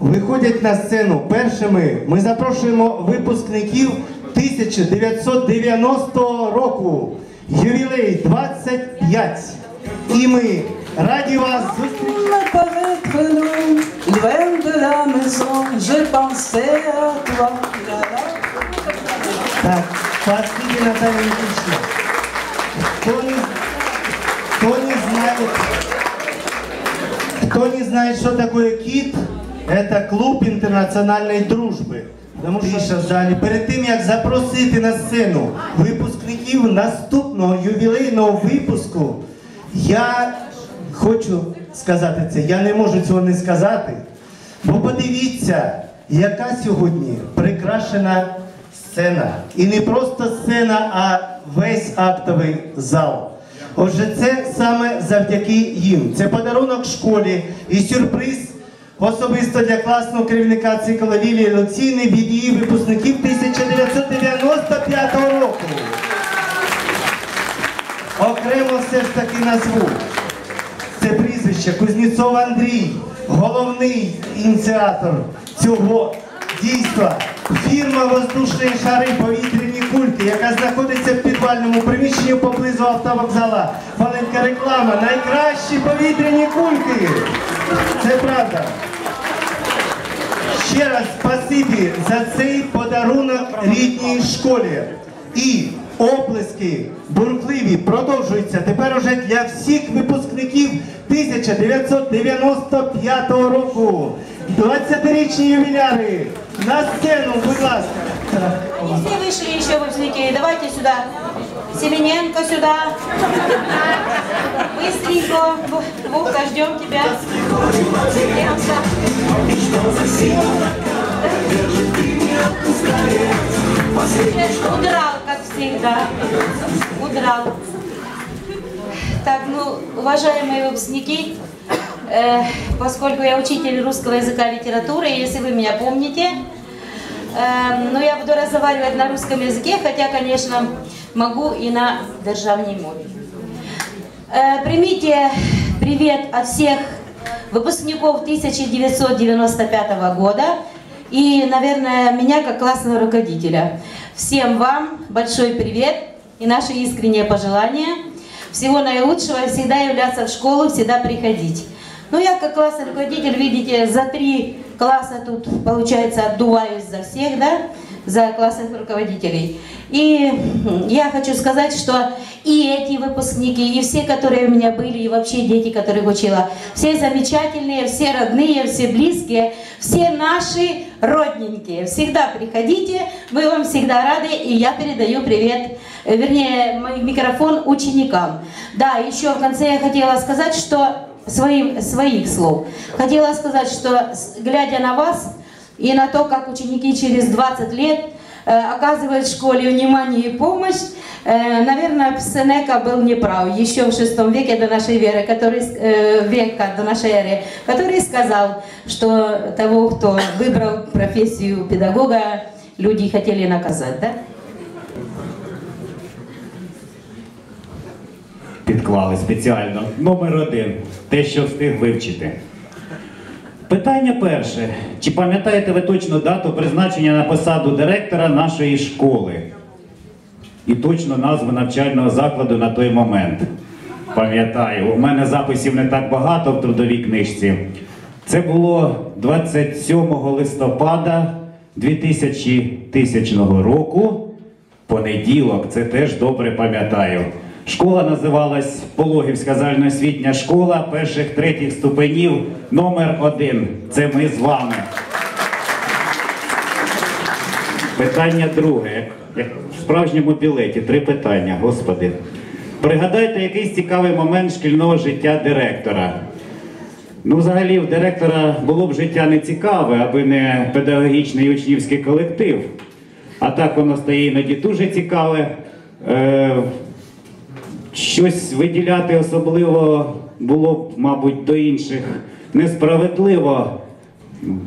виходять на сцену першими. Ми запрошуємо випускників 1990 року. Ювілей 25. І ми раді вас la. Так, спасибо, Наталья Никитична. Кто не, кто не знает, кто не знает, что такое КИТ, это клуб інтернаціональної дружби. Тому що в залі перед тим як запросити на сцену випускників наступного ювілейного випуску, я хочу сказати це. Я не можу цього не сказати. Бо подивіться, яка сьогодні прикрашена сцена. І не просто сцена, а весь актовий зал. Отже, це саме завдяки їм. Це подарунок школі і сюрприз особисто для класного керівника циклу Лілії Олексійни від її випускників 1995 року. Окремо все ж таки назву. Це прізвище Кузнєцов Андрій, головний ініціатор цього дійства. Фірма воздушні шари повітряні кульки, яка знаходиться в підвальному приміщенні поблизу автовокзала. Маленька реклама. Найкращі повітряні кульки. Це правда. Ще раз спасибі за цей подарунок рідній школі. І оплески бурхливі продовжуються тепер уже для всіх випускників 1995 року. 20-річні ювіляри на сцену, будь ласка. Они все вышли еще. Давайте сюда. Семененко сюда. Быстренько. Вовка, ждем тебя. Удрал, как всегда. Удрал. Так, ну, уважаемые выпускники, э, поскольку я учитель русского языка и литературы, если вы меня помните, Эм, Ну, я буду разговаривать на русском языке, хотя, конечно, могу и на державній мові. Э, Примите привет от всех выпускников 1995 года и, наверное, меня как классного руководителя. Всем вам большой привет и наши искренние пожелания. Всего наилучшего, всегда являться в школу, всегда приходить. Ну, я как классный руководитель, видите, за три класса тут, получается, отдуваюсь за всех, да, за классных руководителей. И я хочу сказать, что и эти выпускники, и все, которые у меня были, и вообще дети, которых учила, все замечательные, все родные, все близкие, все наши родненькие. Всегда приходите, мы вам всегда рады, и я передаю привет, э, вернее, микрофон ученикам. Да, еще в конце я хотела сказать, что своим, своих слов. Хотела сказать, что глядя на вас и на то, как ученики через 20 лет э, оказывают школе внимание и помощь, э, наверное, Сенека был неправ еще в шестом веке до нашей веры, который, э, века до нашей эры, который сказал, что того, кто выбрал профессию педагога, люди хотели наказать, да? Підклали спеціально. Номер один. Те, що встиг вивчити. Питання перше. Чи пам'ятаєте ви точно дату призначення на посаду директора нашої школи? І точно назву навчального закладу на той момент? Пам'ятаю, у мене записів не так багато в трудовій книжці. Це було 27 листопада 2000 тисячного року. Понеділок, це теж добре пам'ятаю. Школа називалась Пологівська загальноосвітня школа перших третіх ступенів номер один. Це ми з вами. Питання друге. Як в справжньому білеті, три питання, господи. Пригадайте якийсь цікавий момент шкільного життя директора. Ну, взагалі, в директора було б життя не цікаве, аби не педагогічний учнівський колектив. А так воно стає іноді дуже цікаве. Щось виділяти особливо було б, мабуть, до інших несправедливо.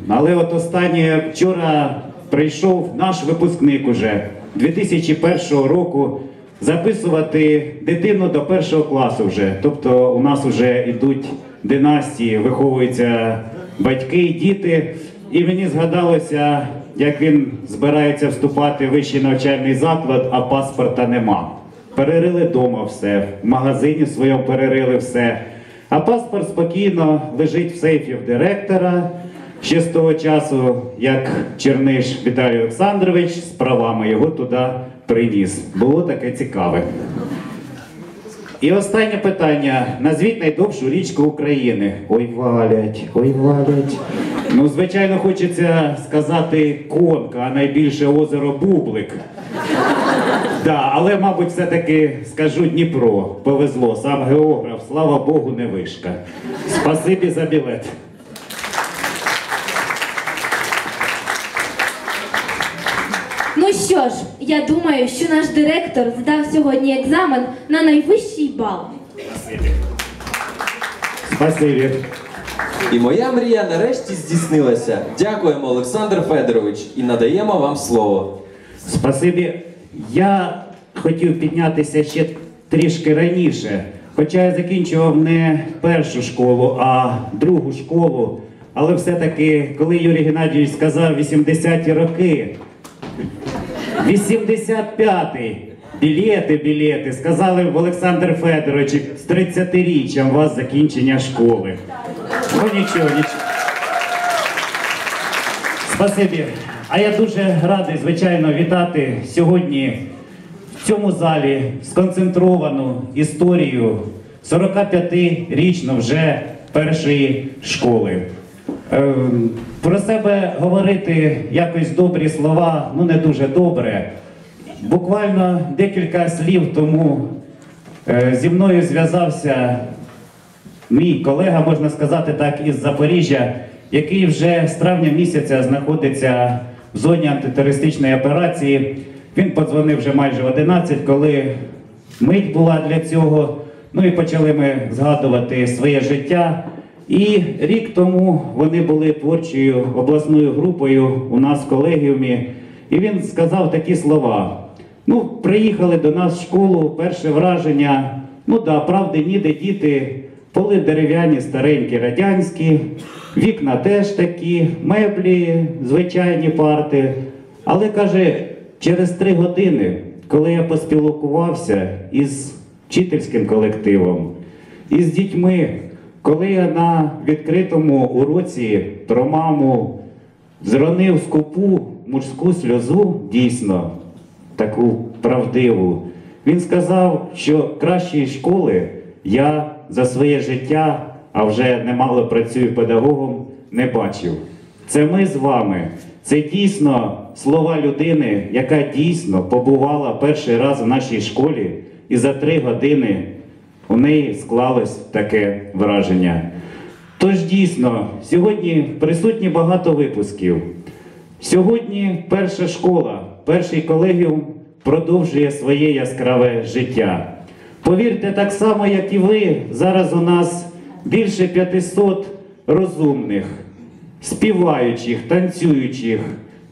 Але от останнє вчора прийшов наш випускник уже 2001 року записувати дитину до першого класу вже. Тобто у нас вже йдуть династії, виховуються батьки, діти. і мені згадалося, як він збирається вступати в вищий навчальний заклад, а паспорта нема. Перерили вдома все, в магазині своєму перерили все. А паспорт спокійно лежить в сейфі в директора. Ще з того часу, як Черниш Віталій Олександрович з правами його туди приніс. Було таке цікаве. І останнє питання. Назвіть найдовшу річку України. Ой, валять, ой, валять. Ну, звичайно, хочеться сказати конка, а найбільше озеро Бублик. Да, але, мабуть, все-таки скажу Дніпро. Повезло, сам географ, слава Богу, не вишка. Спасибі за білет. Ну що ж, я думаю, що наш директор здав сьогодні екзамен на найвищий бал. Спасибі. Спасибі. І моя мрія нарешті здійснилася. Дякуємо, Олександр Федорович, і надаємо вам слово. Спасибі. Я хотів піднятися ще трішки раніше. Хоча я закінчував не першу школу, а другу школу. Але все-таки, коли Юрій Геннадійович сказав 80-ті роки, 85-й, білети, білети, сказали в Олександр Федорович, з 30-річчям у вас закінчення школи. Ну нічого, нічого. Спасибі. А я дуже радий, звичайно, вітати сьогодні в цьому залі сконцентровану історію 45-річну вже першої школи. Ем, Про себе говорити якось добрі слова, ну не дуже добре. Буквально декілька слів тому е, зі мною зв'язався мій колега, можна сказати так, із Запоріжжя, який вже з травня місяця знаходиться в зоні антитерористичної операції. Він подзвонив вже майже 11, коли мить була для цього. Ну і почали ми згадувати своє життя. І рік тому вони були творчою обласною групою у нас в колегіумі. І він сказав такі слова: ну, приїхали до нас в школу, перше враження. Ну да, правди ніде діти, поли дерев'яні, старенькі, радянські, вікна теж такі, меблі, звичайні парти. Але каже, через три години, коли я поспілкувався із вчительським колективом, із дітьми, коли я на відкритому уроці про маму зронив скупу мужську сльозу, дійсно, таку правдиву. Він сказав, що кращої школи я за своє життя, а вже немало працюю педагогом, не бачив. Це ми з вами. Це дійсно слова людини, яка дійсно побувала перший раз в нашій школі, і за три години у неї склалось таке враження. Тож дійсно, сьогодні присутні багато випусків. Сьогодні перша школа, перший колегіум продовжує своє яскраве життя. Повірте, так само, як і ви, зараз у нас більше 500 розумних, співаючих, танцюючих,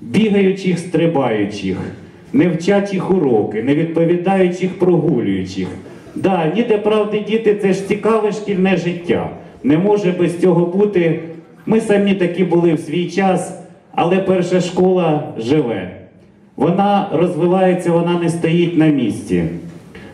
бігаючих, стрибаючих, невчачих уроки, невідповідаючих, прогулюючих. Да, ніде правди діти, це ж цікаве шкільне життя. Не може без цього бути. Ми самі такі були в свій час, але перша школа живе. Вона розвивається, вона не стоїть на місці.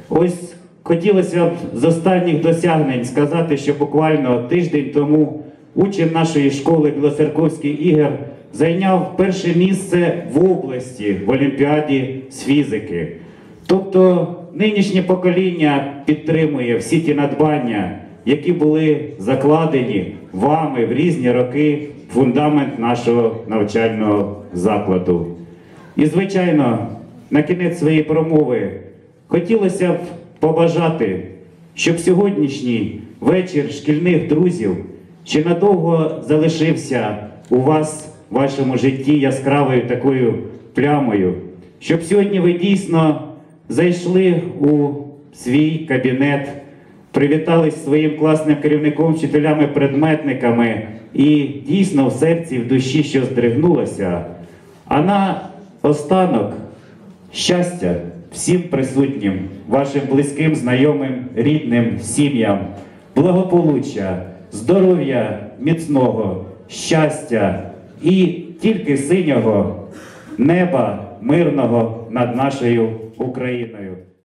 Ось хотілося б з останніх досягнень сказати, що буквально тиждень тому учень нашої школи Білоцерковський Ігор зайняв перше місце в області в Олімпіаді з фізики. Тобто нинішнє покоління підтримує всі ті надбання, які були закладені вами в різні роки фундамент нашого навчального закладу. І, звичайно, на кінець своєї промови хотілося б побажати, щоб сьогоднішній вечір шкільних друзів ще надовго залишився у вас, в вашому житті яскравою такою плямою, щоб сьогодні ви дійсно зайшли у свій кабінет, привітались своїм класним керівником, вчителями, предметниками, і дійсно в серці, в душі що здригнулося. А на останок щастя всім присутнім, вашим близьким, знайомим, рідним, сім'ям, благополуччя, здоров'я міцного, щастя і тільки синього неба мирного над нашою Україною.